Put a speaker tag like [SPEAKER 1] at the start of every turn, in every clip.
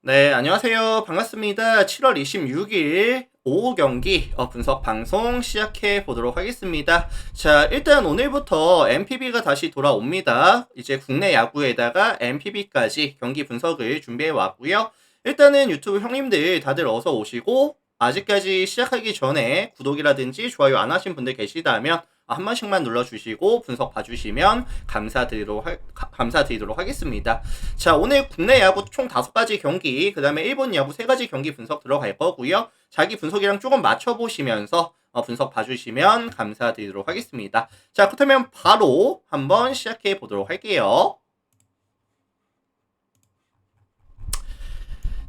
[SPEAKER 1] 네, 안녕하세요. 반갑습니다. 7월 26일 오후 경기 어, 분석 방송 시작해 보도록 하겠습니다. 자, 일단 오늘부터 MPB가 다시 돌아옵니다. 이제 국내 야구에다가 MPB까지 경기 분석을 준비해 왔고요. 일단은 유튜브 형님들 다들 어서 오시고 아직까지 시작하기 전에 구독이라든지 좋아요 안 하신 분들 계시다면 한 번씩만 눌러주시고 분석 봐주시면 감사드리도록, 하, 감사드리도록 하겠습니다. 자, 오늘 국내 야구 총 다섯 가지 경기, 그 다음에 일본 야구 세 가지 경기 분석 들어갈 거고요. 자기 분석이랑 조금 맞춰보시면서 어, 분석 봐주시면 감사드리도록 하겠습니다. 자, 그렇다면 바로 한번 시작해 보도록 할게요.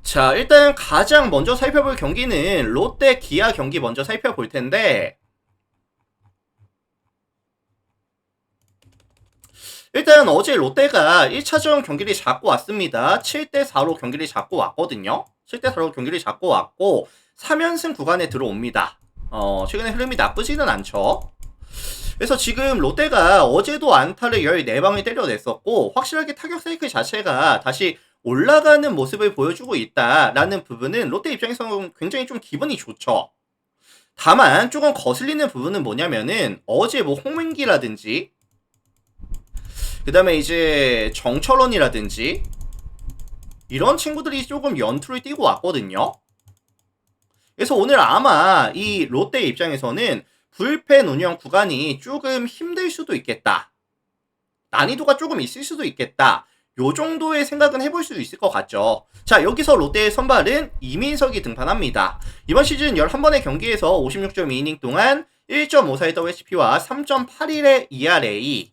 [SPEAKER 1] 자, 일단 가장 먼저 살펴볼 경기는 롯데 기아 경기 먼저 살펴볼 텐데, 일단 어제 롯데가 1차전 경기를 잡고 왔습니다. 7대4로 경기를 잡고 왔거든요. 7대4로 경기를 잡고 왔고 3연승 구간에 들어옵니다. 어, 최근에 흐름이 나쁘지는 않죠. 그래서 지금 롯데가 어제도 안타를 14방을 때려냈었고 확실하게 타격 사이클 자체가 다시 올라가는 모습을 보여주고 있다라는 부분은 롯데 입장에서는 굉장히 좀 기분이 좋죠. 다만 조금 거슬리는 부분은 뭐냐면은 어제 뭐 홍민기라든지 그 다음에 이제 정철원이라든지 이런 친구들이 조금 연투를 띄고 왔거든요. 그래서 오늘 아마 이 롯데 입장에서는 불펜 운영 구간이 조금 힘들 수도 있겠다. 난이도가 조금 있을 수도 있겠다. 요 정도의 생각은 해볼 수 있을 것 같죠. 자, 여기서 롯데의 선발은 이민석이 등판합니다. 이번 시즌 11번의 경기에서 56.2이닝 동안 1.54의 WHP와 3.81의 ERA,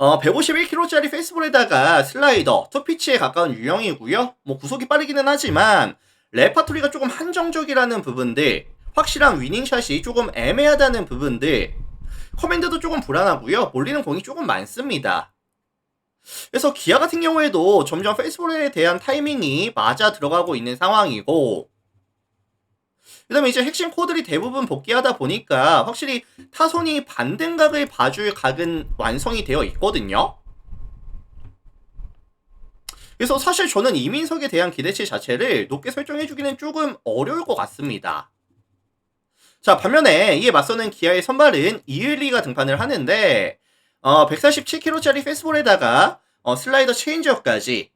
[SPEAKER 1] 어, 151kg짜리 페이스볼에다가 슬라이더, 투피치에 가까운 유형이고요. 뭐 구속이 빠르기는 하지만 레파토리가 조금 한정적이라는 부분들, 확실한 위닝샷이 조금 애매하다는 부분들, 커맨드도 조금 불안하고요. 몰리는 공이 조금 많습니다. 그래서 기아 같은 경우에도 점점 페이스볼에 대한 타이밍이 맞아 들어가고 있는 상황이고 그 다음에 이제 핵심 코드들이 대부분 복귀하다 보니까 확실히 타선이 반등각을 봐줄 각은 완성이 되어 있거든요. 그래서 사실 저는 이민석에 대한 기대치 자체를 높게 설정해주기는 조금 어려울 것 같습니다. 자, 반면에 이에 맞서는 기아의 선발은 이을리가 등판을 하는데, 어, 147kg짜리 페스볼에다가 어, 슬라이더 체인지업까지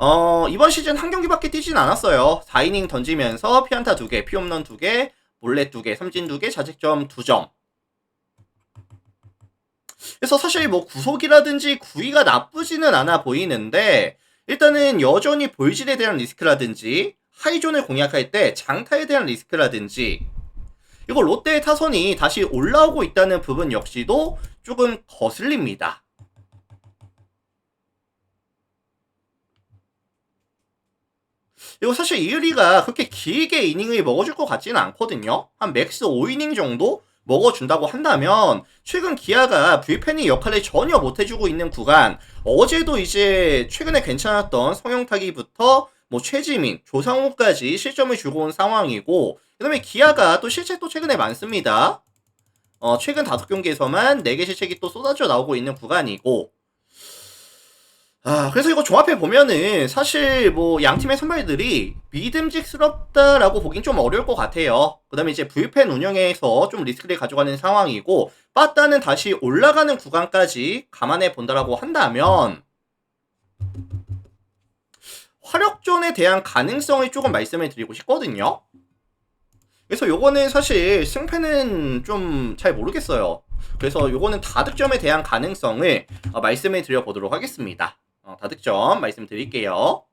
[SPEAKER 1] 어, 이번 시즌 한 경기밖에 뛰진 않았어요. 4이닝 던지면서 피안타 2개, 피홈런 2개, 몰래 2개, 삼진 2개, 자책점 2점. 그래서 사실 뭐 구속이라든지 구위가 나쁘지는 않아 보이는데 일단은 여전히 볼질에 대한 리스크라든지 하이존을 공략할 때 장타에 대한 리스크라든지 이거 롯데의 타선이 다시 올라오고 있다는 부분 역시도 조금 거슬립니다. 이거 사실 이의리가 그렇게 길게 이닝을 먹어줄 것 같지는 않거든요. 한 맥스 5이닝 정도 먹어준다고 한다면 최근 기아가 불펜이 역할을 전혀 못해주고 있는 구간 어제도 이제 최근에 괜찮았던 성형타기부터 뭐 최지민, 조상우까지 실점을 주고 온 상황이고 그 다음에 기아가 또 실책도 최근에 많습니다. 어, 최근 다섯 경기에서만 4개 실책이 또 쏟아져 나오고 있는 구간이고 아, 그래서 이거 종합해 보면은 사실 뭐 양 팀의 선발들이 믿음직스럽다라고 보긴 좀 어려울 것 같아요. 그다음에 이제 불펜 운영에서 좀 리스크를 가져가는 상황이고 빠따는 다시 올라가는 구간까지 감안해 본다라고 한다면 화력전에 대한 가능성을 조금 말씀을 드리고 싶거든요. 그래서 요거는 사실 승패는 좀 잘 모르겠어요. 그래서 요거는 다득점에 대한 가능성을 어, 말씀을 드려보도록 하겠습니다. 어, 다득점 말씀드릴게요.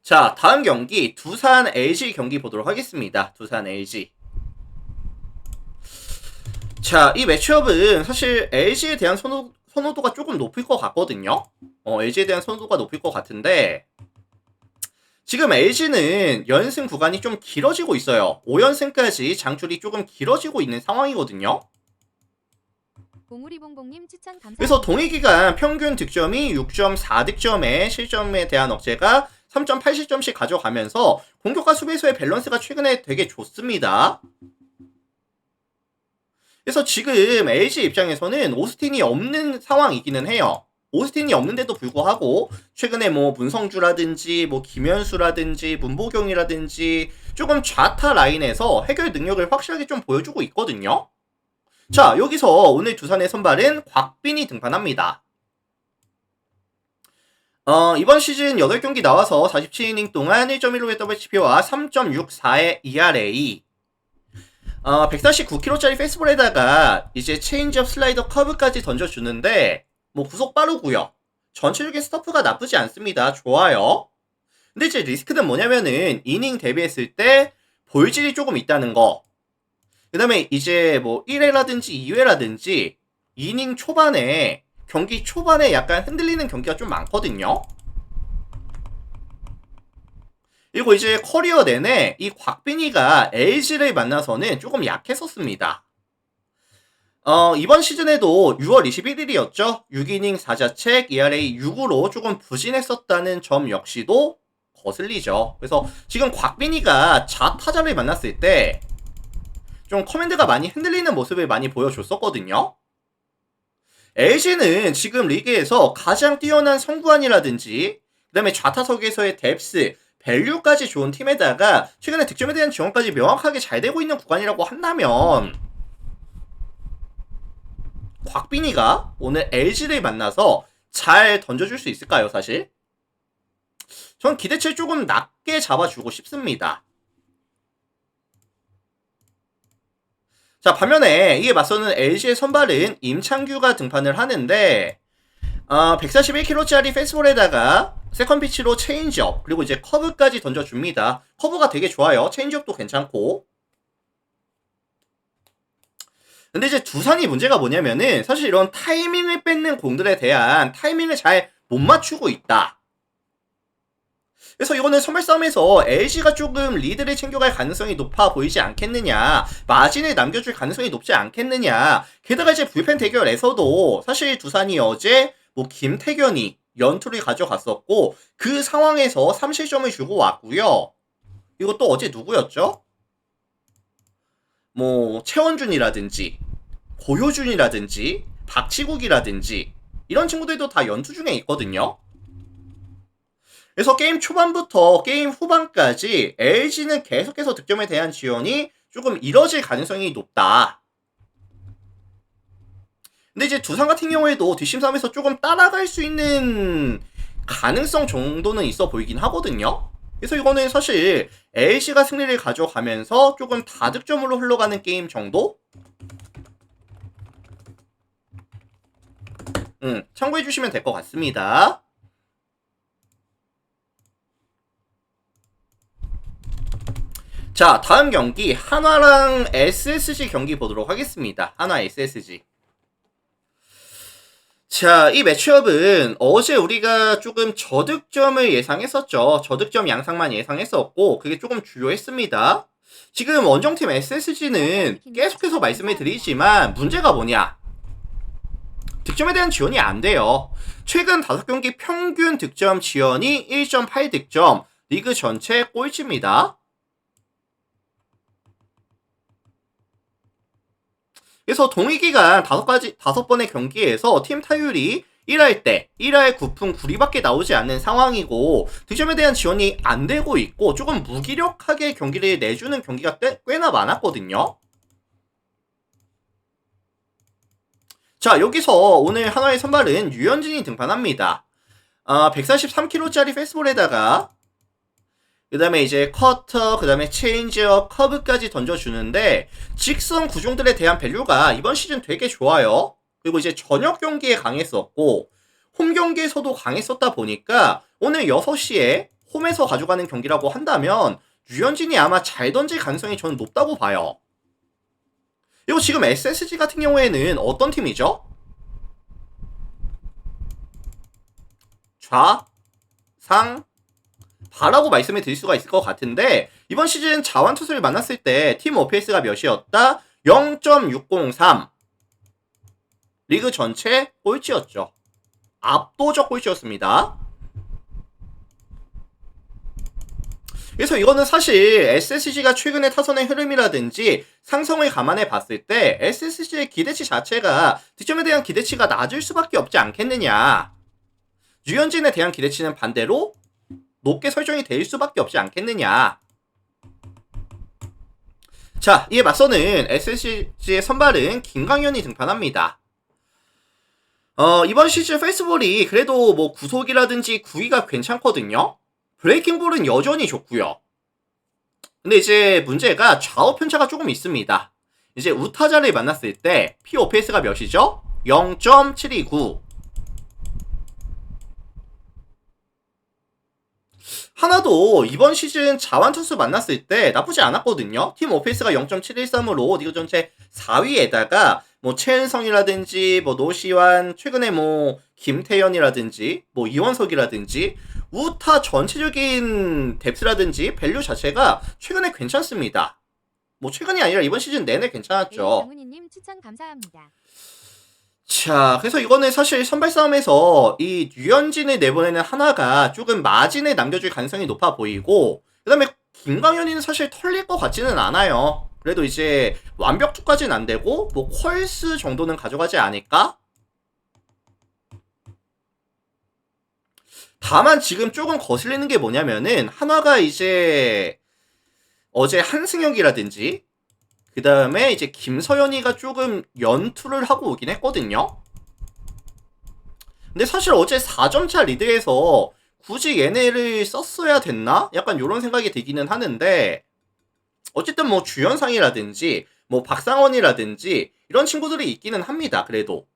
[SPEAKER 1] 자, 다음 경기 두산 LG 경기 보도록 하겠습니다. 두산 LG. 자, 이 매치업은 사실 LG에 대한 선호, 선호도가 조금 높을 것 같거든요. 어, LG에 대한 선호도가 높을 것 같은데 지금 LG는 연승 구간이 좀 길어지고 있어요. 5연승까지 장출이 조금 길어지고 있는 상황이거든요.
[SPEAKER 2] 봉우리봉봉님 추천 감사합니다.
[SPEAKER 1] 그래서 동일기간 평균 득점이 6.4 득점에 실점에 대한 억제가 3.8실점씩 가져가면서 공격과 수비수의 밸런스가 최근에 되게 좋습니다. 그래서 지금 LG 입장에서는 오스틴이 없는 상황이기는 해요. 오스틴이 없는데도 불구하고 최근에 뭐 문성주라든지 뭐 김현수라든지 문보경이라든지 조금 좌타 라인에서 해결 능력을 확실하게 좀 보여주고 있거든요. 자 여기서 오늘 두산의 선발은 곽빈이 등판합니다. 어, 이번 시즌 8경기 나와서 47이닝 동안 1.15의 WHP와 3.64의 ERA 어, 149km짜리 페스볼에다가 이제 체인지업 슬라이더 커브까지 던져주는데 뭐 구속 빠르고요. 전체적인 스토프가 나쁘지 않습니다. 좋아요. 근데 이제 리스크는 뭐냐면은 이닝 대비했을 때 볼질이 조금 있다는 거. 그 다음에 이제 뭐 1회라든지 2회라든지 이닝 초반에 경기 초반에 약간 흔들리는 경기가 좀 많거든요. 그리고 이제 커리어 내내 이 곽빈이가 LG를 만나서는 조금 약했었습니다. 어, 이번 시즌에도 6월 21일이었죠. 6이닝 4자책 ERA 6으로 조금 부진했었다는 점 역시도 거슬리죠. 그래서 지금 곽빈이가 좌타자를 만났을 때 좀 커맨드가 많이 흔들리는 모습을 많이 보여줬었거든요. LG는 지금 리그에서 가장 뛰어난 성구안이라든지 그 다음에 좌타석에서의 뎁스, 밸류까지 좋은 팀에다가 최근에 득점에 대한 지원까지 명확하게 잘 되고 있는 구간이라고 한다면 곽빈이가 오늘 LG를 만나서 잘 던져줄 수 있을까요, 사실? 전 기대치를 조금 낮게 잡아주고 싶습니다. 자, 반면에 이에 맞서는 LG의 선발은 임창규가 등판을 하는데 어, 141kg짜리 페스볼에다가 세컨 피치로 체인지업 그리고 이제 커브까지 던져줍니다. 커브가 되게 좋아요. 체인지업도 괜찮고 근데 이제 두산이 문제가 뭐냐면은 사실 이런 타이밍을 뺏는 공들에 대한 타이밍을 잘 못 맞추고 있다. 그래서 이거는 선발 싸움에서 LG가 조금 리드를 챙겨갈 가능성이 높아 보이지 않겠느냐, 마진을 남겨줄 가능성이 높지 않겠느냐. 게다가 이제 불펜 대결에서도 사실 두산이 어제 뭐 김태견이 연투를 가져갔었고 그 상황에서 3실점을 주고 왔고요. 이것도 어제 누구였죠? 뭐 최원준이라든지 고효준이라든지 박치국이라든지 이런 친구들도 다 연투 중에 있거든요. 그래서 게임 초반부터 게임 후반까지 LG는 계속해서 득점에 대한 지원이 조금 이뤄질 가능성이 높다. 근데 이제 두산 같은 경우에도 뒷심 싸움에서 조금 따라갈 수 있는 가능성 정도는 있어 보이긴 하거든요. 그래서 이거는 사실 LC가 승리를 가져가면서 조금 다득점으로 흘러가는 게임 정도? 음, 참고해 주시면 될 것 같습니다. 자, 다음 경기 한화랑 SSG 경기 보도록 하겠습니다. 한화 SSG. 자, 이 매치업은 어제 우리가 조금 저득점을 예상했었죠. 저득점 양상만 예상했었고, 그게 조금 주요했습니다. 지금 원정팀 SSG는 계속해서 말씀을 드리지만, 문제가 뭐냐? 득점에 대한 지원이 안 돼요. 최근 5경기 평균 득점 지원이 1.8득점, 리그 전체 꼴찌입니다. 그래서 동일기간 다섯 가지 다섯 번의 경기에서 팀 타율이 1할 때 1할 9푼 9리밖에 나오지 않는 상황이고 득점에 대한 지원이 안 되고 있고 조금 무기력하게 경기를 내주는 경기가 꽤, 꽤나 많았거든요. 자 여기서 오늘 하나의 선발은 유현진이 등판합니다. 아, 143kg짜리 페스볼에다가 그 다음에 이제 커터, 그 다음에 체인지업, 커브까지 던져주는데 직선 구종들에 대한 밸류가 이번 시즌 되게 좋아요. 그리고 이제 저녁 경기에 강했었고 홈 경기에서도 강했었다 보니까 오늘 6시에 홈에서 가져가는 경기라고 한다면 유현진이 아마 잘 던질 가능성이 저는 높다고 봐요. 그리고 지금 SSG 같은 경우에는 어떤 팀이죠? 좌, 상, 바라고 말씀을 드릴 수가 있을 것 같은데 이번 시즌 자완 투수를 만났을 때팀 OPS가 몇이었다? 0.603 리그 전체 꼴찌였죠. 압도적 꼴찌였습니다. 그래서 이거는 사실 SSG가 최근의 타선의 흐름이라든지 상성을 감안해 봤을 때 SSG의 기대치 자체가 득점에 대한 기대치가 낮을 수밖에 없지 않겠느냐. 유현진에 대한 기대치는 반대로 높게 설정이 될 수밖에 없지 않겠느냐. 자, 이에 맞서는 SSG의 선발은 김강현이 등판합니다. 어, 이번 시즌 페스볼이 그래도 뭐 구속이라든지 구위가 괜찮거든요. 브레이킹볼은 여전히 좋고요. 근데 이제 문제가 좌우 편차가 조금 있습니다. 이제 우타자를 만났을 때 POPS가 몇이죠? 0.729. 하나도 이번 시즌 자완 투수 만났을 때 나쁘지 않았거든요. 팀 오페이스가 0.713으로 리그 전체 4위에다가 뭐 최은성이라든지 뭐 노시환 최근에 뭐 김태현이라든지 뭐 이원석이라든지 우타 전체적인 뎁스라든지 밸류 자체가 최근에 괜찮습니다. 뭐 최근이 아니라 이번 시즌 내내 괜찮았죠.
[SPEAKER 2] 정훈이님 추천 감사합니다.
[SPEAKER 1] 자, 그래서 이거는 사실 선발 싸움에서 이 유현진을 내보내는 하나가 조금 마진을 남겨줄 가능성이 높아 보이고, 그 다음에 김광현이는 사실 털릴 것 같지는 않아요. 그래도 이제 완벽 투까지는 안 되고, 뭐 퀄스 정도는 가져가지 않을까? 다만 지금 조금 거슬리는 게 뭐냐면은, 한화가 이제 어제 한승혁이라든지, 그 다음에 이제 김서연이가 조금 연투를 하고 오긴 했거든요. 근데 사실 어제 4점차 리드에서 굳이 얘네를 썼어야 됐나? 약간 이런 생각이 들기는 하는데 어쨌든 뭐 주연상이라든지 뭐 박상원이라든지 이런 친구들이 있기는 합니다. 그래도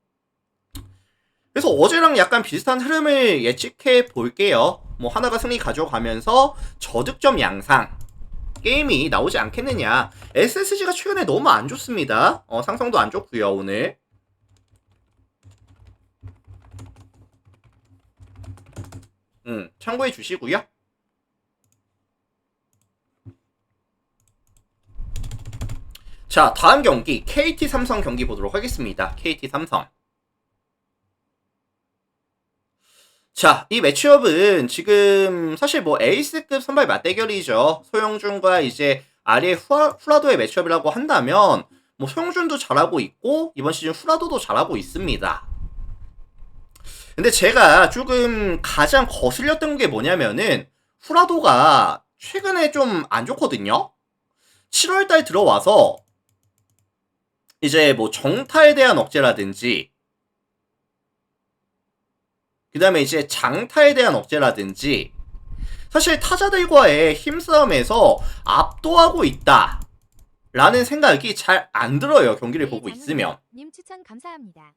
[SPEAKER 1] 그래서 어제랑 약간 비슷한 흐름을 예측해 볼게요. 뭐 하나가 승리 가져가면서 저득점 양상 게임이 나오지 않겠느냐. SSG가 최근에 너무 안 좋습니다. 어, 상성도 안 좋고요 오늘. 음, 참고해 주시고요. 자, 다음 경기 KT 삼성 경기 보도록 하겠습니다. KT 삼성. 자, 이 매치업은 지금 사실 뭐 에이스급 선발 맞대결이죠. 소영준과 이제 아리의 후라, 후라도의 매치업이라고 한다면 뭐 소영준도 잘하고 있고 이번 시즌 후라도도 잘하고 있습니다. 근데 제가 조금 가장 거슬렸던 게 뭐냐면은 후라도가 최근에 좀 안 좋거든요. 7월달 들어와서 이제 뭐 정타에 대한 억제라든지 그 다음에 이제 장타에 대한 억제라든지 사실 타자들과의 힘싸움에서 압도하고 있다. 라는 생각이 잘 안 들어요. 경기를 보고 있으면.
[SPEAKER 2] 님 추천 감사합니다.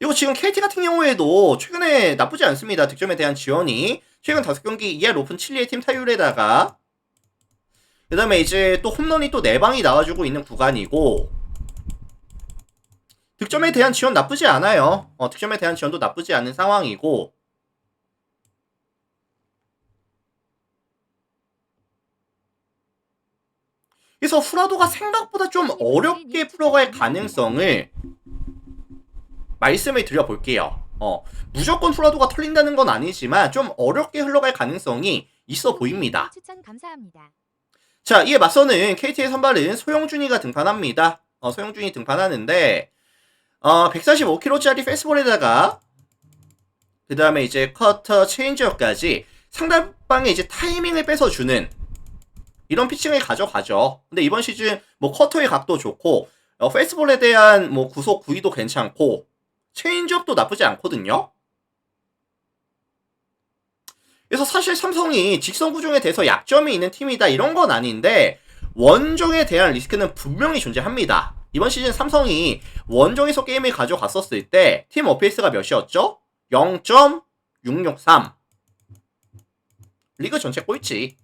[SPEAKER 1] 이거 지금 KT 같은 경우에도 최근에 나쁘지 않습니다. 득점에 대한 지원이. 최근 5경기 이하 높은 칠리의 팀 타율에다가 그 다음에 이제 또 홈런이 또 4방이 나와주고 있는 구간이고 득점에 대한 지원 나쁘지 않아요. 어, 득점에 대한 지원도 나쁘지 않은 상황이고 그래서 후라도가 생각보다 좀 어렵게 풀어갈 가능성을 말씀을 드려볼게요. 어, 무조건 후라도가 털린다는 건 아니지만 좀 어렵게 흘러갈 가능성이 있어 보입니다.
[SPEAKER 2] 추천 감사합니다.
[SPEAKER 1] 자, 이에 맞서는 KT의 선발은 소영준이가 등판합니다. 어, 소영준이 등판하는데 어, 145kg짜리 페스볼에다가 그 다음에 이제 커터 체인지업까지 상대방의 이제 타이밍을 뺏어주는 이런 피칭을 가져가죠. 근데 이번 시즌 뭐 커터의 각도 좋고 어, 페스볼에 대한 뭐 구속 구위도 괜찮고 체인지업도 나쁘지 않거든요. 그래서 사실 삼성이 직선 구종에 대해서 약점이 있는 팀이다 이런 건 아닌데 원종에 대한 리스크는 분명히 존재합니다. 이번 시즌 삼성이 원정에서 게임을 가져갔었을 때 팀 어페이스가 몇이었죠? 0.663 리그 전체 꼴찌.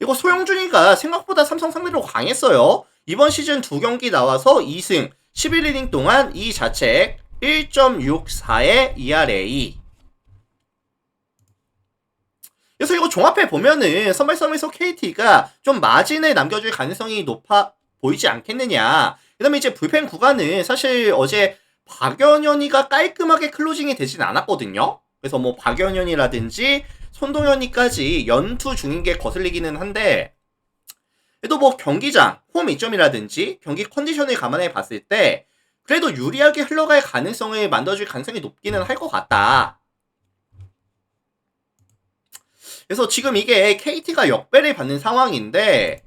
[SPEAKER 1] 이거 소영준이가 생각보다 삼성 상대로 강했어요. 이번 시즌 두 경기 나와서 2승 11이닝 동안 이 자책 1.64의 ERA 그래서 이거 종합해 보면은 선발 싸움에서 KT가 좀 마진을 남겨줄 가능성이 높아 보이지 않겠느냐. 그 다음에 이제 불펜 구간은 사실 어제 박연현이가 깔끔하게 클로징이 되진 않았거든요. 그래서 뭐 박연현이라든지 손동현이까지 연투 중인 게 거슬리기는 한데 그래도 뭐 경기장 홈 이점이라든지 경기 컨디션을 감안해 봤을 때 그래도 유리하게 흘러갈 가능성을 만들어줄 가능성이 높기는 할 것 같다. 그래서 지금 이게 KT가 역배를 받는 상황인데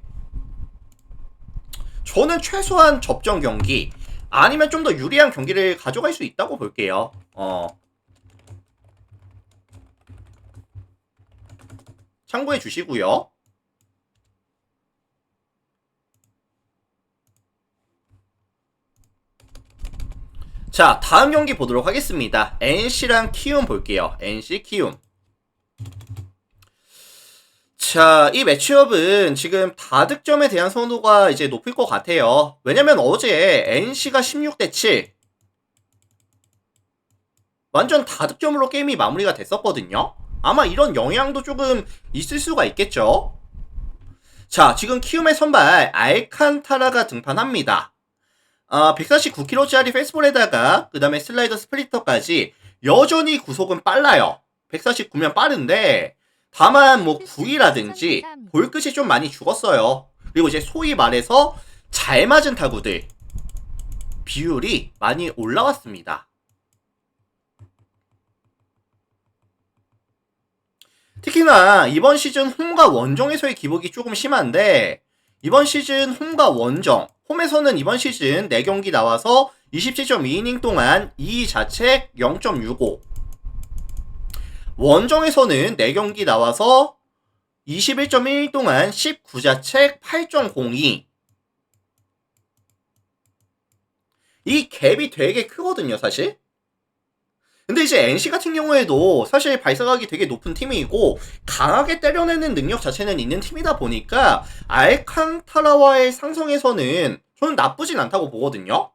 [SPEAKER 1] 저는 최소한 접전 경기 아니면 좀 더 유리한 경기를 가져갈 수 있다고 볼게요. 어. 참고해 주시고요. 자, 다음 경기 보도록 하겠습니다. NC랑 키움 볼게요. NC 키움. 자, 이 매치업은 지금 다득점에 대한 선호가 이제 높을 것 같아요. 왜냐면 어제 NC가 16대 7. 완전 다득점으로 게임이 마무리가 됐었거든요. 아마 이런 영향도 조금 있을 수가 있겠죠. 자, 지금 키움의 선발 알칸타라가 등판합니다. 아, 149kg짜리 페스볼에다가 그 다음에 슬라이더 스플리터까지 여전히 구속은 빨라요. 149면 빠른데 다만 뭐 구위라든지 볼 끝이 좀 많이 죽었어요. 그리고 이제 소위 말해서 잘 맞은 타구들 비율이 많이 올라왔습니다. 특히나 이번 시즌 홈과 원정에서의 기복이 조금 심한데 이번 시즌 홈과 원정 홈에서는 이번 시즌 4경기 나와서 27.2이닝 동안 2 자책 0.65 원정에서는 4경기 나와서 21.1 동안 19자책 8.02. 이 갭이 되게 크거든요, 사실. 근데 이제 NC 같은 경우에도 사실 발사각이 되게 높은 팀이고 강하게 때려내는 능력 자체는 있는 팀이다 보니까 알칸타라와의 상성에서는 저는 나쁘진 않다고 보거든요.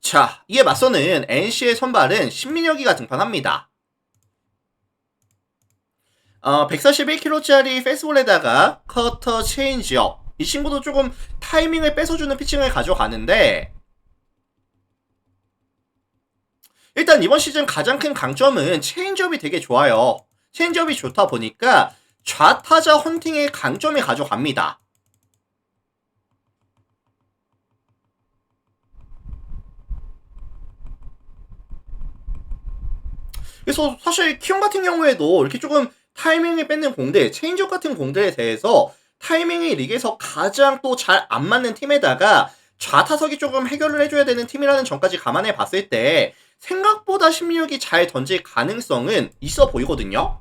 [SPEAKER 1] 자, 이에 맞서는 NC의 선발은 신민혁이가 등판합니다. 어, 141kg짜리 페스볼에다가 커터 체인지업. 이 친구도 조금 타이밍을 뺏어주는 피칭을 가져가는데 일단 이번 시즌 가장 큰 강점은 체인지업이 되게 좋아요. 체인지업이 좋다 보니까 좌타자 헌팅의 강점이 가져갑니다. 그래서 사실 키움 같은 경우에도 이렇게 조금 타이밍을 뺏는 공들, 체인지업 같은 공들에 대해서 타이밍이 리그에서 가장 또 잘 안 맞는 팀에다가 좌타석이 조금 해결을 해줘야 되는 팀이라는 점까지 감안해 봤을 때 생각보다 심리력이 잘 던질 가능성은 있어 보이거든요.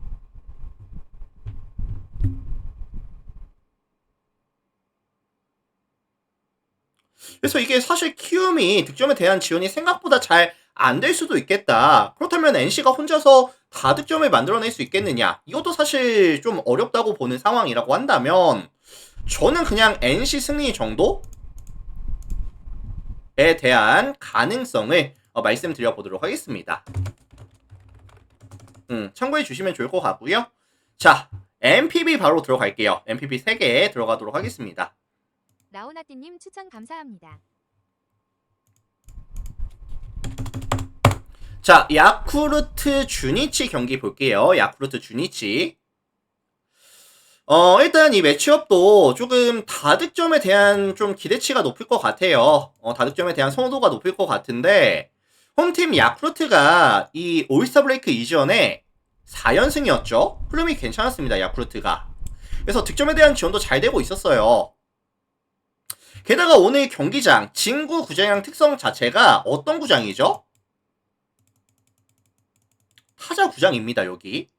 [SPEAKER 1] 그래서 이게 사실 키움이 득점에 대한 지원이 생각보다 잘 안 될 수도 있겠다. 그렇다면 NC가 혼자서 다 득점을 만들어낼 수 있겠느냐? 이것도 사실 좀 어렵다고 보는 상황이라고 한다면 저는 그냥 NC 승리 정도에 대한 가능성을 어, 말씀드려 보도록 하겠습니다. 음, 참고해 주시면 좋을 것 같고요. 자, MPB 바로 들어갈게요. MPB 3개 들어가도록 하겠습니다.
[SPEAKER 2] 라오나띠님 추천 감사합니다.
[SPEAKER 1] 자, 야쿠르트 주니치 경기 볼게요. 야쿠르트 주니치. 어, 일단 이 매치업도 조금 다득점에 대한 좀 기대치가 높을 것 같아요. 어, 다득점에 대한 선호도가 높을 것 같은데, 홈팀 야쿠르트가 이 올스타 브레이크 이전에 4연승이었죠? 흐름이 괜찮았습니다, 야쿠르트가. 그래서 득점에 대한 지원도 잘 되고 있었어요. 게다가 오늘 경기장, 진구 구장형 특성 자체가 어떤 구장이죠? 타자 구장입니다, 여기.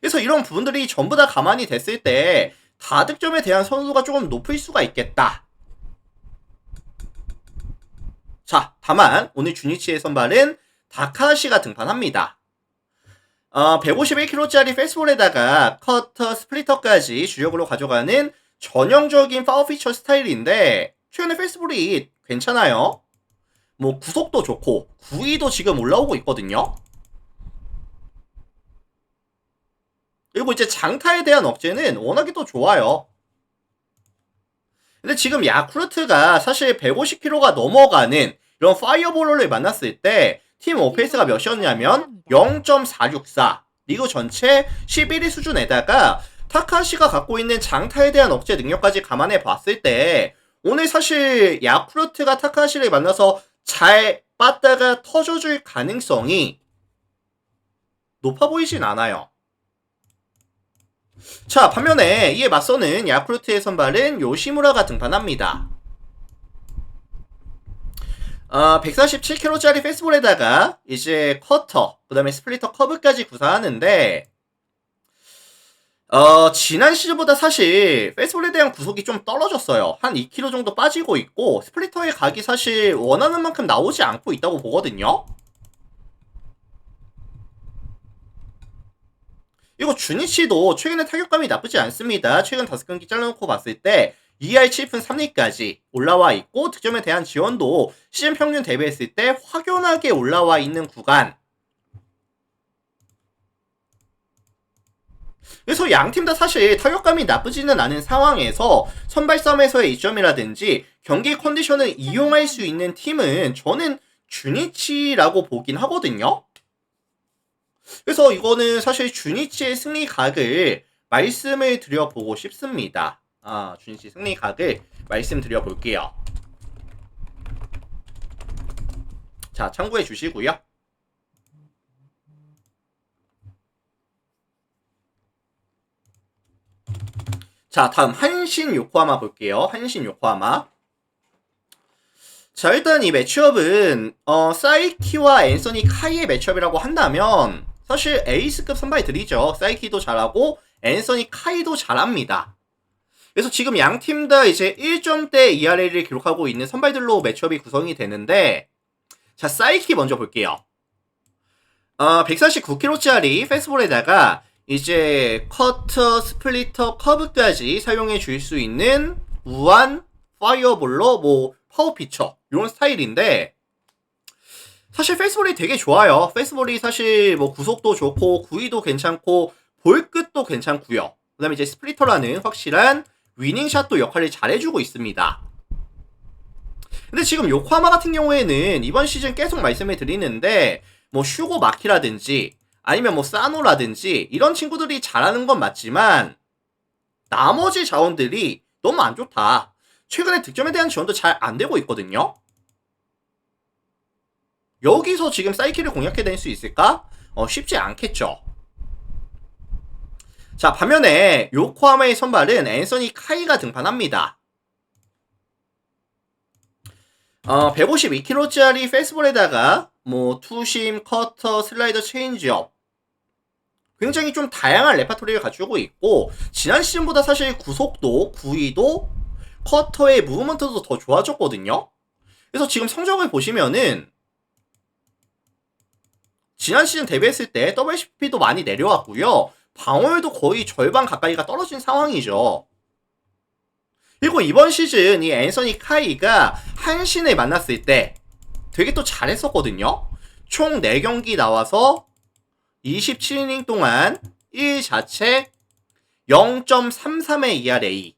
[SPEAKER 1] 그래서 이런 부분들이 전부 다 가만히 됐을 때 다득점에 대한 선호도가 조금 높을 수가 있겠다. 자, 다만 오늘 주니치의 선발은 다카시가 등판합니다. 어, 151kg짜리 페스볼에다가 커터, 스플리터까지 주력으로 가져가는 전형적인 파워 피처 스타일인데 최근에 페스볼이 괜찮아요. 뭐 구속도 좋고 구위도 지금 올라오고 있거든요. 그리고 이제 장타에 대한 억제는 워낙에 또 좋아요. 근데 지금 야쿠르트가 사실 150kg가 넘어가는 이런 파이어볼러를 만났을 때 팀 오페이스가 몇이었냐면 0.464. 리그 전체 11위 수준에다가 타카시가 갖고 있는 장타에 대한 억제 능력까지 감안해 봤을 때 오늘 사실 야쿠르트가 타카시를 만나서 잘 빠다가 터져줄 가능성이 높아 보이진 않아요. 자, 반면에 이에 맞서는 야쿠르트의 선발은 요시무라가 등판합니다. 어, 147kg짜리 페스볼에다가 이제 커터, 그 다음에 스플리터 커브까지 구사하는데 어, 지난 시즌보다 사실 페스볼에 대한 구속이 좀 떨어졌어요. 한 2kg 정도 빠지고 있고 스플리터의 각이 사실 원하는 만큼 나오지 않고 있다고 보거든요. 이거 주니치도 최근에 타격감이 나쁘지 않습니다. 최근 5경기 잘라놓고 봤을 때 2할 7푼 3리까지 올라와 있고 득점에 대한 지원도 시즌 평균 대비했을 때 확연하게 올라와 있는 구간. 그래서 양 팀 다 사실 타격감이 나쁘지는 않은 상황에서 선발 싸움에서의 이점이라든지 경기 컨디션을 이용할 수 있는 팀은 저는 주니치라고 보긴 하거든요. 그래서 이거는 사실 주니치의 승리 각을 말씀을 드려보고 싶습니다. 아, 주니치 승리 각을 말씀드려 볼게요. 자, 참고해 주시고요. 자, 다음 한신 요코하마 볼게요. 한신 요코하마. 자, 일단 이 매치업은 어, 사이키와 앤서니 카이의 매치업이라고 한다면 사실 에이스급 선발 들이죠. 사이키도 잘하고 앤서니 카이도 잘합니다. 그래서 지금 양 팀 다 이제 1점대 ERA를 기록하고 있는 선발들로 매치업이 구성이 되는데 자, 사이키 먼저 볼게요. 어, 149kg짜리 페스볼에다가 이제 커터, 스플리터, 커브까지 사용해 줄 수 있는 우한 파이어볼로 뭐 파워 피처 이런 스타일인데 사실 페스볼이 되게 좋아요. 페스볼이 사실 뭐 구속도 좋고 구위도 괜찮고 볼 끝도 괜찮고요. 그다음에 이제 스플리터라는 확실한 위닝샷도 역할을 잘해주고 있습니다. 근데 지금 요코하마 같은 경우에는 이번 시즌 계속 말씀을 드리는데 뭐 슈고 마키라든지 아니면 뭐 사노라든지 이런 친구들이 잘하는 건 맞지만 나머지 자원들이 너무 안 좋다. 최근에 득점에 대한 지원도 잘 안 되고 있거든요. 여기서 지금 사이키를 공략해낼 수 있을까? 어, 쉽지 않겠죠. 자, 반면에 요코하마의 선발은 앤서니 카이가 등판합니다. 어, 152kg짜리 페스볼에다가 뭐 투심, 커터, 슬라이더, 체인지업 굉장히 좀 다양한 레파토리를 갖추고 있고 지난 시즌보다 사실 구속도, 구위도, 커터의 무브먼트도 더 좋아졌거든요. 그래서 지금 성적을 보시면은 지난 시즌 데뷔했을 때 WCP도 많이 내려왔고요. 방어율도 거의 절반 가까이가 떨어진 상황이죠. 그리고 이번 시즌 이 앤서니 카이가 한신을 만났을 때 되게 또 잘했었거든요. 총 4경기 나와서 27이닝 동안 1자체 0.33의 ERA.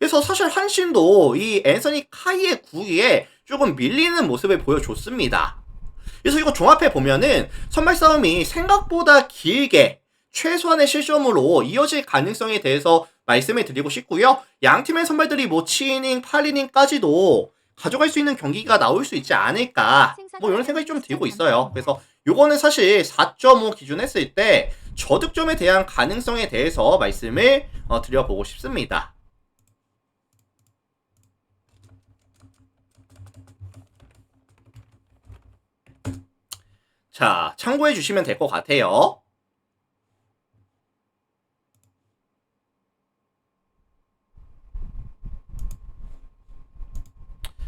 [SPEAKER 1] 그래서 사실 한신도 이 앤서니 카이의 구위에 조금 밀리는 모습을 보여줬습니다. 그래서 이거 종합해 보면은 선발 싸움이 생각보다 길게 최소한의 실점으로 이어질 가능성에 대해서 말씀을 드리고 싶고요. 양 팀의 선발들이 뭐 7이닝, 8이닝까지도 가져갈 수 있는 경기가 나올 수 있지 않을까. 뭐 이런 생각이 좀 들고 있어요. 그래서 요거는 사실 4.5 기준 했을 때 저득점에 대한 가능성에 대해서 말씀을 어, 드려보고 싶습니다. 자, 참고해 주시면 될 것 같아요.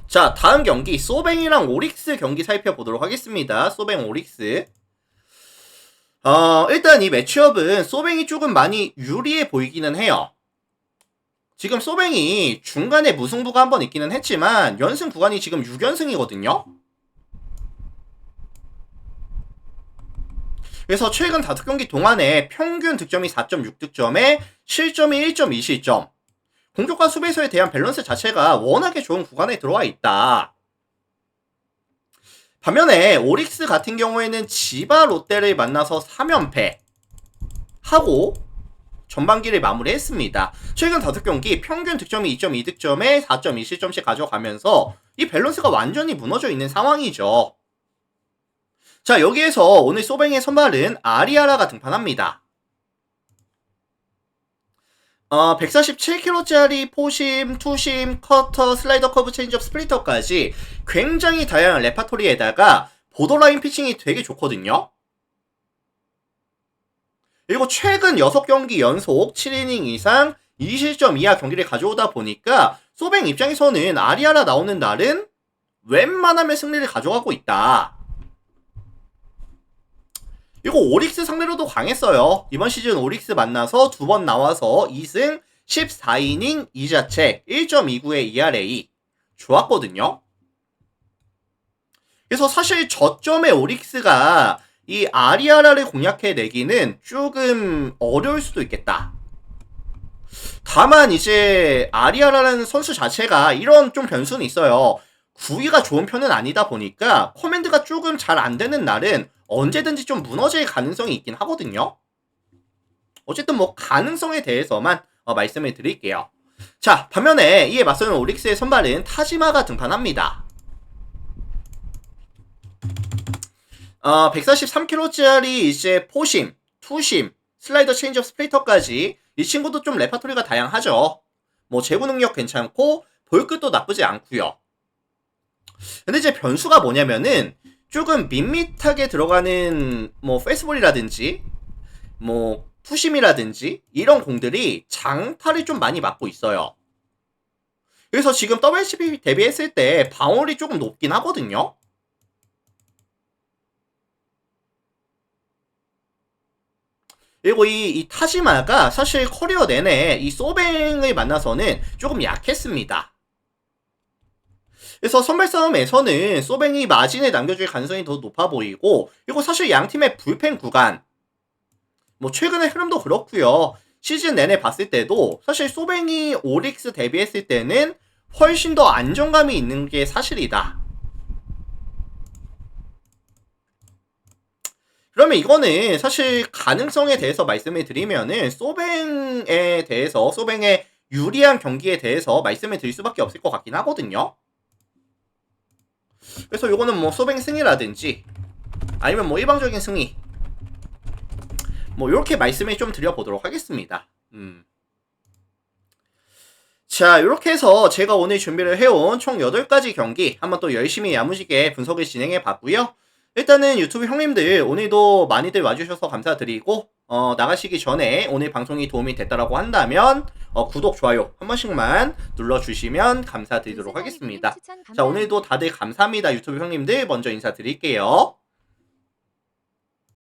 [SPEAKER 1] 자, 다음 경기 소뱅이랑 오릭스 경기 살펴보도록 하겠습니다. 소뱅 오릭스. 어, 일단 이 매치업은 소뱅이 조금 많이 유리해 보이기는 해요. 지금 소뱅이 중간에 무승부가 한 번 있기는 했지만 연승 구간이 지금 6연승이거든요. 그래서 최근 5경기 동안에 평균 득점이 4.6득점에 실점이 1.2실점. 공격과 수비수에 대한 밸런스 자체가 워낙에 좋은 구간에 들어와 있다. 반면에 오릭스 같은 경우에는 지바 롯데를 만나서 3연패 하고 전반기를 마무리했습니다. 최근 5경기 평균 득점이 2.2득점에 4.2실점씩 가져가면서 이 밸런스가 완전히 무너져 있는 상황이죠. 자, 여기에서 오늘 소뱅의 선발은 아리아라가 등판합니다. 어, 147kg짜리 포심, 투심, 커터, 슬라이더 커브 체인지업 스플리터까지 굉장히 다양한 레파토리에다가 보더라인 피칭이 되게 좋거든요. 그리고 최근 6경기 연속 7이닝 이상 2실점 이하 경기를 가져오다 보니까 소뱅 입장에서는 아리아라 나오는 날은 웬만하면 승리를 가져가고 있다. 이거 오릭스 상대로도 강했어요. 이번 시즌 오릭스 만나서 두 번 나와서 2승 14이닝 2자책 1.29의 ERA 좋았거든요. 그래서 사실 저점의 오릭스가 이 아리아라를 공략해내기는 조금 어려울 수도 있겠다. 다만 이제 아리아라라는 선수 자체가 이런 좀 변수는 있어요. 구위가 좋은 편은 아니다 보니까 커맨드가 조금 잘 안 되는 날은 언제든지 좀 무너질 가능성이 있긴 하거든요. 어쨌든 뭐 가능성에 대해서만 어, 말씀을 드릴게요. 자, 반면에 이에 맞서는 오릭스의 선발은 타지마가 등판합니다. 어, 143kg짜리 이제 포심, 투심, 슬라이더 체인지업 스플리터까지 이 친구도 좀 레파토리가 다양하죠. 뭐 제구 능력 괜찮고 볼끝도 나쁘지 않고요. 근데 이제 변수가 뭐냐면은 조금 밋밋하게 들어가는 뭐 페스볼이라든지 뭐 투심이라든지 이런 공들이 장타를 좀 많이 맞고 있어요. 그래서 지금 WCP 데뷔했을 때 방어율이 조금 높긴 하거든요. 그리고 이, 이 타지마가 사실 커리어 내내 이 소뱅을 만나서는 조금 약했습니다. 그래서 선발 싸움에서는 소뱅이 마진을 남겨줄 가능성이 더 높아 보이고 그리고 사실 양 팀의 불펜 구간 뭐 최근의 흐름도 그렇고요. 시즌 내내 봤을 때도 사실 소뱅이 오릭스 데뷔했을 때는 훨씬 더 안정감이 있는 게 사실이다. 그러면 이거는 사실 가능성에 대해서 말씀을 드리면은 소뱅에 대해서 소뱅의 유리한 경기에 대해서 말씀을 드릴 수밖에 없을 것 같긴 하거든요. 그래서 요거는 뭐 소뱅 승리라든지 아니면 뭐 일방적인 승리 뭐 이렇게 말씀을 좀 드려보도록 하겠습니다. 음. 자, 이렇게 해서 제가 오늘 준비를 해온 총 8가지 경기 한번 또 열심히 야무지게 분석을 진행해 봤고요. 일단은 유튜브 형님들 오늘도 많이들 와주셔서 감사드리고 어, 나가시기 전에 오늘 방송이 도움이 됐다라고 한다면 어, 구독, 좋아요 한 번씩만 눌러주시면 감사드리도록 하겠습니다. 자, 오늘도 다들 감사합니다. 유튜브 형님들 먼저 인사드릴게요.